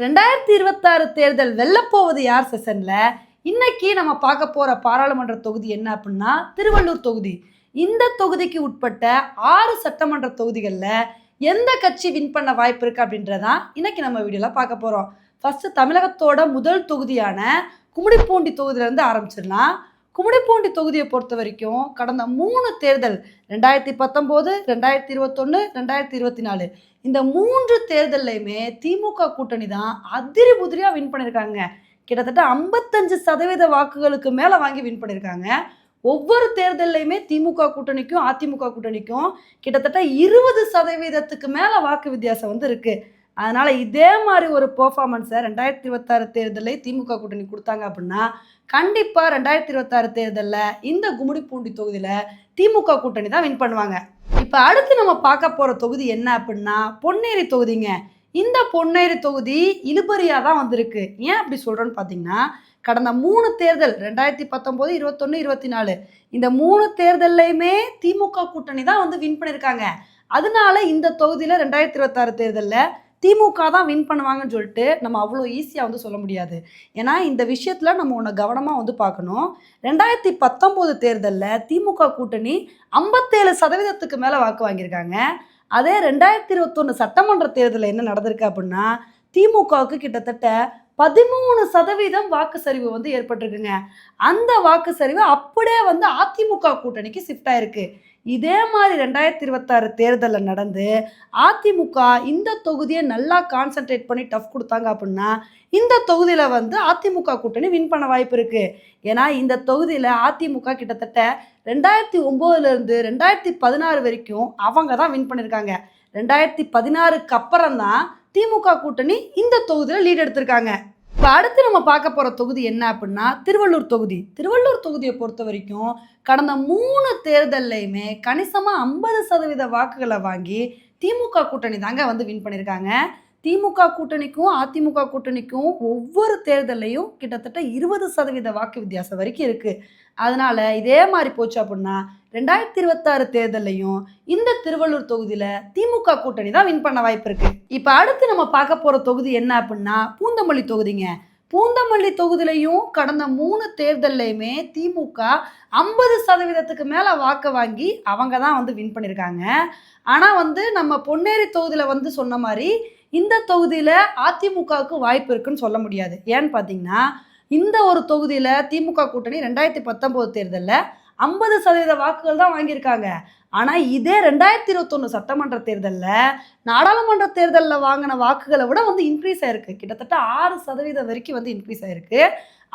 ரெண்டாயிரத்தி இருபத்தாறு தேர்தல் வெல்லப்போவது யார் செஷனில் இன்னைக்கு நம்ம பார்க்க போகிற பாராளுமன்ற தொகுதி என்ன அப்படின்னா திருவள்ளூர் தொகுதி. இந்த தொகுதிக்கு உட்பட்ட ஆறு சட்டமன்ற தொகுதிகளில் எந்த கட்சி வின் பண்ண வாய்ப்பு இருக்கு அப்படின்றதான் இன்னைக்கு நம்ம வீடியோவில் பார்க்க போகிறோம் ஃபஸ்ட்டு தமிழகத்தோட முதல் தொகுதியான கும்மிடிப்பூண்டி தொகுதியிலேருந்து ஆரம்பிச்சிடலாம். கும்மிடிப்பூண்டி தொகுதியை பொறுத்த வரைக்கும் கடந்த மூணு தேர்தல் ரெண்டாயிரத்தி பத்தொம்போது ரெண்டாயிரத்தி இருபத்தொன்று ரெண்டாயிரத்தி இருபத்தி நாலு இந்த மூன்று தேர்தல்லையுமே திமுக கூட்டணி தான் அதிரி புதிரியாக வின் பண்ணியிருக்காங்க கிட்டத்தட்ட ஐம்பத்தஞ்சு சதவீத வாக்குகளுக்கு மேலே வாங்கி வின் பண்ணியிருக்காங்க ஒவ்வொரு தேர்தல்லையுமே திமுக கூட்டணிக்கும் அதிமுக கூட்டணிக்கும் கிட்டத்தட்ட இருபது சதவீதத்துக்கு மேலே வாக்கு வித்தியாசம் வந்து இருக்குது அதனால் இதே மாதிரி ஒரு பெர்ஃபார்மன்ஸை ரெண்டாயிரத்தி இருபத்தாறு தேர்தலில் திமுக கூட்டணி கொடுத்தாங்க அப்படின்னா கண்டிப்பாக ரெண்டாயிரத்தி இருபத்தாறு தேர்தலில் இந்த கும்மிடிப்பூண்டி தொகுதியில் திமுக கூட்டணி தான் வின் பண்ணுவாங்க. இப்போ அடுத்து நம்ம பார்க்க போகிற தொகுதி என்ன அப்படின்னா பொன்னேரி தொகுதிங்க. இந்த பொன்னேரி தொகுதி இழுபறியாக தான் வந்திருக்கு. ஏன் அப்படி சொல்கிறோன்னு பார்த்தீங்கன்னா கடந்த மூணு தேர்தல் ரெண்டாயிரத்தி பத்தொம்போது இருபத்தொன்று இருபத்தி நாலு இந்த மூணு தேர்தல்லையுமே திமுக கூட்டணி தான் வந்து வின் பண்ணியிருக்காங்க அதனால இந்த தொகுதியில் ரெண்டாயிரத்தி இருபத்தாறு தேர்தலில் திமுக தான் வின் பண்ணுவாங்கன்னு சொல்லிட்டு நம்ம அவ்வளோ ஈஸியாக வந்து சொல்ல முடியாது. ஏன்னா இந்த விஷயத்தில் நம்ம ஒன்று கவனமாக வந்து பார்க்கணும். ரெண்டாயிரத்தி பத்தொம்போது தேர்தலில் திமுக கூட்டணி ஐம்பத்தேழு சதவீதத்துக்கு மேலே வாக்கு வாங்கியிருக்காங்க. அதே ரெண்டாயிரத்தி இருபத்தொன்று சட்டமன்ற தேர்தலில் என்ன நடந்திருக்கு அப்படின்னா திமுகவுக்கு கிட்டத்தட்ட பதிமூணு சதவீதம் வாக்கு சரிவு வந்து ஏற்பட்டிருக்குங்க. அந்த வாக்கு சரிவு அப்படியே வந்து அதிமுக கூட்டணிக்கு ஷிஃப்ட் ஆயிருக்கு. இதே மாதிரி ரெண்டாயிரத்தி இருபத்தாறு தேர்தலில் நடந்து அதிமுக இந்த தொகுதியை நல்லா கான்சென்ட்ரேட் பண்ணி டஃப் கொடுத்தாங்க அப்படின்னா இந்த தொகுதியில் வந்து அதிமுக கூட்டணி வின் பண்ண வாய்ப்பு இருக்குது ஏன்னா இந்த தொகுதியில் அதிமுக கிட்டத்தட்ட ரெண்டாயிரத்தி ஒம்போதுலேருந்து ரெண்டாயிரத்தி பதினாறு வரைக்கும் அவங்க தான் வின் பண்ணியிருக்காங்க ரெண்டாயிரத்தி பதினாறுக்கு அப்புறம் தான் திமுக கூட்டணி இந்த தொகுதியில் லீட் எடுத்திருக்காங்க. இப்போ அடுத்து நம்ம பார்க்க போகிற தொகுதி என்ன அப்படின்னா திருவள்ளூர் தொகுதி. திருவள்ளூர் தொகுதியை பொறுத்த வரைக்கும் கடந்த மூணு தேர்தல்லையுமே கணிசமாக ஐம்பது சதவீத வாக்குகளை வாங்கி திமுக கூட்டணி தாங்க வந்து வின் பண்ணியிருக்காங்க. திமுக கூட்டணிக்கும் அதிமுக கூட்டணிக்கும் ஒவ்வொரு தேர்தல்லையும் கிட்டத்தட்ட இருபது சதவீத வாக்கு வித்தியாசம் வரைக்கும் இருக்குது அதனால் இதே மாதிரி போச்சு அப்படின்னா ரெண்டாயிரத்தி இருபத்தாறு தேர்தல்லையும் இந்த திருவள்ளூர் தொகுதியில் திமுக கூட்டணி தான் வின் பண்ண வாய்ப்பு இருக்கு. இப்போ அடுத்து நம்ம பார்க்க போகிற தொகுதி என்ன அப்படின்னா பூந்தமல்லி தொகுதிங்க. பூந்தமல்லி தொகுதியிலையும் கடந்த மூணு தேர்தல்லையுமே திமுக ஐம்பது சதவீதத்துக்கு மேலே வாக்கு வாங்கி அவங்க தான் வந்து வின் பண்ணியிருக்காங்க ஆனால் வந்து நம்ம பொன்னேரி தொகுதியில் வந்து சொன்ன மாதிரி இந்த தொகுதியில் அதிமுகவுக்கு வாய்ப்பு இருக்குன்னு சொல்ல முடியாது. ஏன்னு பார்த்தீங்கன்னா இந்த ஒரு தொகுதியில் திமுக கூட்டணி ரெண்டாயிரத்தி பத்தொம்போது தேர்தலில் ஐம்பது சதவீத வாக்குகள் தான் வாங்கியிருக்காங்க. ஆனால் இதே ரெண்டாயிரத்தி இருபத்தொன்று சட்டமன்ற தேர்தலில் நாடாளுமன்ற தேர்தலில் வாங்கின வாக்குகளை விட வந்து இன்க்ரீஸ் ஆயிருக்கு. கிட்டத்தட்ட ஆறு சதவீதம் வரைக்கும் வந்து இன்க்ரீஸ் ஆயிருக்கு.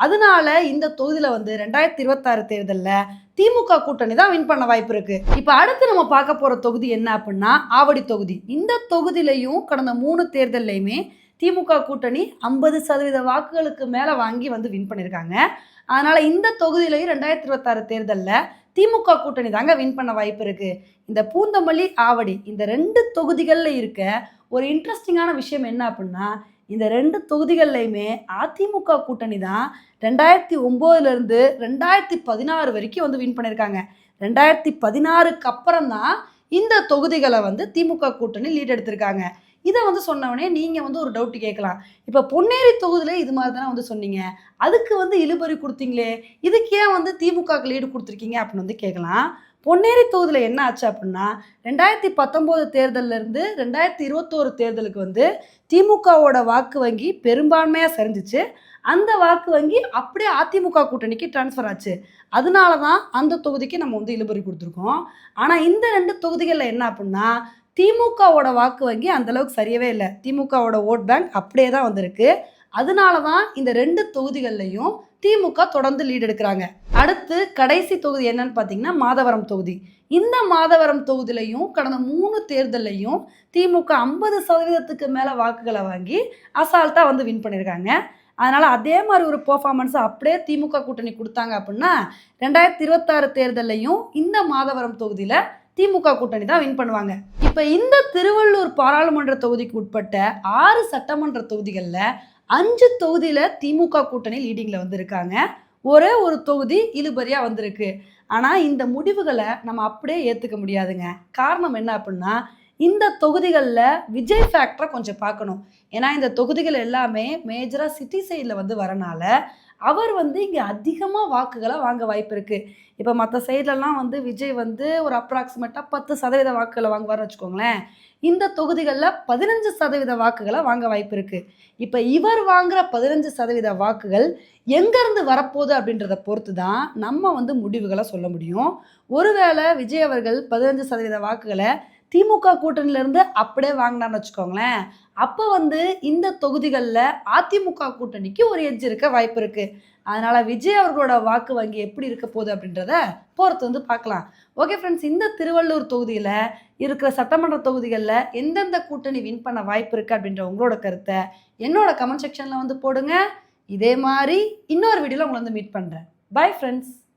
அதனால இந்த தொகுதியில் வந்து ரெண்டாயிரத்தி இருபத்தாறு தேர்தலில் திமுக கூட்டணி தான் வின் பண்ண வாய்ப்பு இருக்கு. இப்போ அடுத்து நம்ம பார்க்க போகிற தொகுதி என்ன அப்படின்னா ஆவடி தொகுதி. இந்த தொகுதியிலையும் கடந்த மூணு தேர்தல்லையுமே திமுக கூட்டணி ஐம்பது சதவீத வாக்குகளுக்கு மேலே வாங்கி வந்து வின் பண்ணியிருக்காங்க அதனால் இந்த தொகுதியிலையும் ரெண்டாயிரத்தி இருபத்தாறு தேர்தலில் திமுக கூட்டணி தாங்க வின் பண்ண வாய்ப்பு இருக்குது இந்த பூந்தமல்லி ஆவடி இந்த ரெண்டு தொகுதிகளில் இருக்க ஒரு இன்ட்ரெஸ்டிங்கான விஷயம் என்ன அப்படின்னா இந்த ரெண்டு தொகுதிகள்லையுமே அதிமுக கூட்டணி தான் ரெண்டாயிரத்தி ஒம்போதுலேருந்து ரெண்டாயிரத்தி பதினாறு வரைக்கும் வந்து வின் பண்ணியிருக்காங்க ரெண்டாயிரத்தி பதினாறுக்கு அப்புறம் தான் இந்த தொகுதிகளை வந்து திமுக கூட்டணி லீட் எடுத்திருக்காங்க. இதை வந்து சொன்னவொடனே நீங்கள் வந்து ஒரு டவுட் கேட்கலாம். இப்போ பொன்னேரி தொகுதியில் இது மாதிரி தானே வந்து சொன்னீங்க. அதுக்கு வந்து இழுபறி கொடுத்தீங்களே இதுக்கு ஏன் வந்து திமுகக்கு லீடு கொடுத்துருக்கீங்க அப்படின்னு வந்து கேட்கலாம். பொன்னேரி தொகுதியில் என்ன ஆச்சு அப்படின்னா ரெண்டாயிரத்தி பத்தொம்போது தேர்தலிருந்து ரெண்டாயிரத்தி இருபத்தோரு தேர்தலுக்கு வந்து திமுகவோட வாக்கு வங்கி பெரும்பான்மையாக சரிஞ்சிச்சு. அந்த வாக்கு வங்கி அப்படியே அதிமுக கூட்டணிக்கு ட்ரான்ஸ்ஃபர் ஆச்சு. அதனால தான் அந்த தொகுதிக்கு நம்ம வந்து இழுபறி கொடுத்துருக்கோம். ஆனால் இந்த ரெண்டு தொகுதிகளில் என்ன அப்படின்னா திமுகவோட வாக்கு வங்கி அந்த அளவுக்கு சரியவே இல்லை. திமுகவோட ஓட் பேங்க் அப்படியே தான் வந்திருக்கு. அதனால தான் இந்த ரெண்டு தொகுதிகள்லையும் திமுக தொடர்ந்து லீடு எடுக்கிறாங்க. அடுத்து கடைசி தொகுதி என்னன்னு பார்த்தீங்கன்னா மாதவரம் தொகுதி. இந்த மாதவரம் தொகுதியிலையும் கடந்த மூணு தேர்தல்லையும் திமுக ஐம்பது சதவீதத்துக்கு மேலே வாக்குகளை வாங்கி அசால்ட்டாக வந்து வின் பண்ணியிருக்காங்க அதனால் அதே மாதிரி ஒரு பெர்ஃபார்மன்ஸை அப்படியே திமுக கூட்டணி கொடுத்தாங்க அப்படின்னா ரெண்டாயிரத்தி இருபத்தாறு தேர்தல்லையும் இந்த மாதவரம் தொகுதியில் திமுக கூட்டணி தான் வின் பண்ணுவாங்க. இப்போ இந்த திருவள்ளூர் பாராளுமன்ற தொகுதிக்கு உட்பட்ட ஆறு சட்டமன்ற தொகுதிகளில் அஞ்சு தொகுதியில் திமுக கூட்டணி லீடிங்கில் வந்திருக்காங்க. ஒரே ஒரு தொகுதி இழுபறியாக வந்திருக்கு. ஆனால் இந்த முடிவுகளை நம்ம அப்படியே ஏற்றுக்க முடியாதுங்க. காரணம் என்ன அப்படின்னா இந்த தொகுதிகளில் விஜய் ஃபேக்டரை கொஞ்சம் பார்க்கணும். ஏன்னா இந்த தொகுதிகள் எல்லாமே மேஜராக சிட்டி சைடில் வந்து வரனால அவர் வந்து இங்கே அதிகமாக வாக்குகளை வாங்க வாய்ப்பு இருக்குது இப்போ மற்ற சைட்லலாம் வந்து விஜய் வந்து ஒரு அப்ராக்சிமேட்டாக பத்து சதவீத வாக்குகளை வாங்குவார்னு வச்சுக்கோங்களேன். இந்த தொகுதிகளில் பதினஞ்சு சதவீத வாக்குகளை வாங்க வாய்ப்பு இருக்குது இப்போ இவர் வாங்குற பதினஞ்சு சதவீத வாக்குகள் எங்கேருந்து வரப்போகுது அப்படின்றத பொறுத்து தான் நம்ம வந்து முடிவுகளை சொல்ல முடியும். ஒருவேளை விஜய் அவர்கள் பதினஞ்சு சதவீத வாக்குகளை திமுக கூட்டணியிலேருந்து அப்படியே வாங்கினான்னு வச்சுக்கோங்களேன். அப்போ வந்து இந்த தொகுதிகளில் அதிமுக கூட்டணிக்கு ஒரு எஜ் இருக்க வாய்ப்பு இருக்குது அதனால் விஜய் அவர்களோட வாக்கு வங்கி எப்படி இருக்க போகுது அப்படின்றத போகிறது வந்து பார்க்கலாம். ஓகே ஃப்ரெண்ட்ஸ் இந்த திருவள்ளூர் தொகுதியில் இருக்கிற சட்டமன்ற தொகுதிகளில் எந்தெந்த கூட்டணி வின் பண்ண வாய்ப்பு இருக்குது அப்படின்ற உங்களோட கருத்தை என்னோட கமெண்ட் செக்ஷனில் வந்து போடுங்க. இதே மாதிரி இன்னொரு வீடியோவில் உங்களை வந்து மீட் பண்ணுறேன் பை ஃப்ரெண்ட்ஸ்